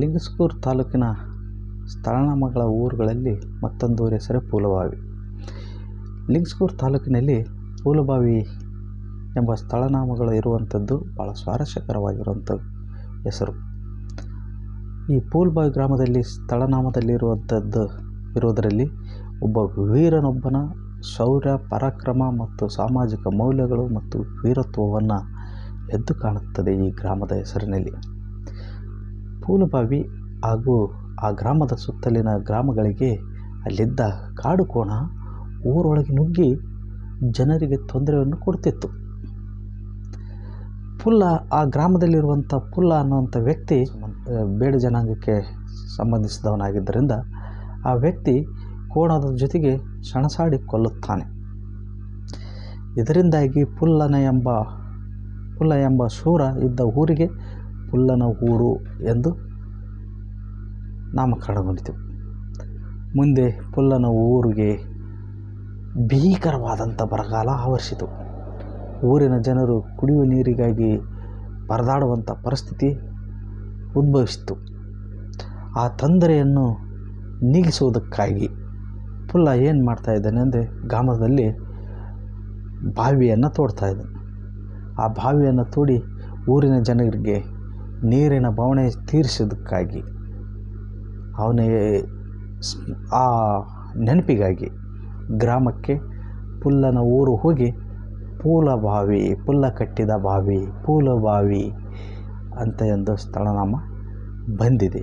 ಲಿಂಗಸ್ಕೂರು ತಾಲೂಕಿನ ಸ್ಥಳನಾಮಗಳ ಊರುಗಳಲ್ಲಿ ಮತ್ತೊಂದು ಊರ ಹೆಸರೇ ಪೂಲಬಾವಿ ಲಿಂಗಸ್ಗೂರು ತಾಲೂಕಿನಲ್ಲಿ ಪೂಲಬಾವಿ ಎಂಬ ಸ್ಥಳನಾಮಗಳು ಇರುವಂಥದ್ದು ಭಾಳ ಸ್ವಾರಸ್ಯಕರವಾಗಿರುವಂಥ ಹೆಸರು. ಈ ಪೂಲ್ಬಾವಿ ಗ್ರಾಮದಲ್ಲಿ ಸ್ಥಳನಾಮದಲ್ಲಿರುವಂಥದ್ದು ಇರುವುದರಲ್ಲಿ ಒಬ್ಬ ವೀರನೊಬ್ಬನ ಶೌರ್ಯ, ಪರಾಕ್ರಮ ಮತ್ತು ಸಾಮಾಜಿಕ ಮೌಲ್ಯಗಳು ಮತ್ತು ವೀರತ್ವವನ್ನು ಎದ್ದು ಕಾಣುತ್ತದೆ ಈ ಗ್ರಾಮದ ಹೆಸರಿನಲ್ಲಿ. ಪೂಲಬಾವಿ ಹಾಗೂ ಆ ಗ್ರಾಮದ ಸುತ್ತಲಿನ ಗ್ರಾಮಗಳಿಗೆ ಅಲ್ಲಿದ್ದ ಕಾಡು ಕೋಣ ಊರೊಳಗೆ ನುಗ್ಗಿ ಜನರಿಗೆ ತೊಂದರೆಯನ್ನು ಕೊಡ್ತಿತ್ತು. ಪುಲ್ಲ, ಆ ಗ್ರಾಮದಲ್ಲಿರುವಂಥ ಪುಲ್ಲ ಅನ್ನುವಂಥ ವ್ಯಕ್ತಿ ಬೇಡ ಜನಾಂಗಕ್ಕೆ ಸಂಬಂಧಿಸಿದವನಾಗಿದ್ದರಿಂದ ಆ ವ್ಯಕ್ತಿ ಕೋಣದ ಜೊತೆಗೆ ಸಣಸಾಡಿ ಕೊಲ್ಲುತ್ತಾನೆ ಇದರಿಂದಾಗಿ ಪುಲ್ಲನ ಎಂಬ, ಪುಲ್ಲ ಎಂಬ ಶೂರ ಇದ್ದ ಊರಿಗೆ ಪುಲ್ಲನ ಊರು ಎಂದು ನಾಮಕರಣಗೊಂಡಿತು ಮುಂದೆ ಪುಲ್ಲನ ಊರಿಗೆ ಭೀಕರವಾದಂಥ ಬರಗಾಲ ಆವರಿಸಿತು. ಊರಿನ ಜನರು ಕುಡಿಯುವ ನೀರಿಗಾಗಿ ಪರದಾಡುವಂಥ ಪರಿಸ್ಥಿತಿ ಉದ್ಭವಿಸಿತು. ಆ ತೊಂದರೆಯನ್ನು ನೀಗಿಸುವುದಕ್ಕಾಗಿ ಪುಲ್ಲ ಏನು ಮಾಡ್ತಾ ಇದ್ದಾನೆ ಅಂದರೆ ಗ್ರಾಮದಲ್ಲಿ ಬಾವಿಯನ್ನು ತೋಡ್ತಾ ಇದ್ದಾನೆ. ಆ ಬಾವಿಯನ್ನು ತೋಡಿ ಊರಿನ ಜನರಿಗೆ ನೀರಿನ ಬವಣೆ ತೀರಿಸೋದಕ್ಕಾಗಿ ಅವನೇ ಆ ನೆನಪಿಗಾಗಿ ಗ್ರಾಮಕ್ಕೆ ಪುಲ್ಲನ ಊರು ಹೋಗಿ ಪೂಲ ಬಾವಿ ಪುಲ್ಲ ಕಟ್ಟಿದ ಬಾವಿ ಪೂಲ ಬಾವಿ ಅಂತ ಒಂದು ಸ್ಥಳನಾಮ ಬಂದಿದೆ.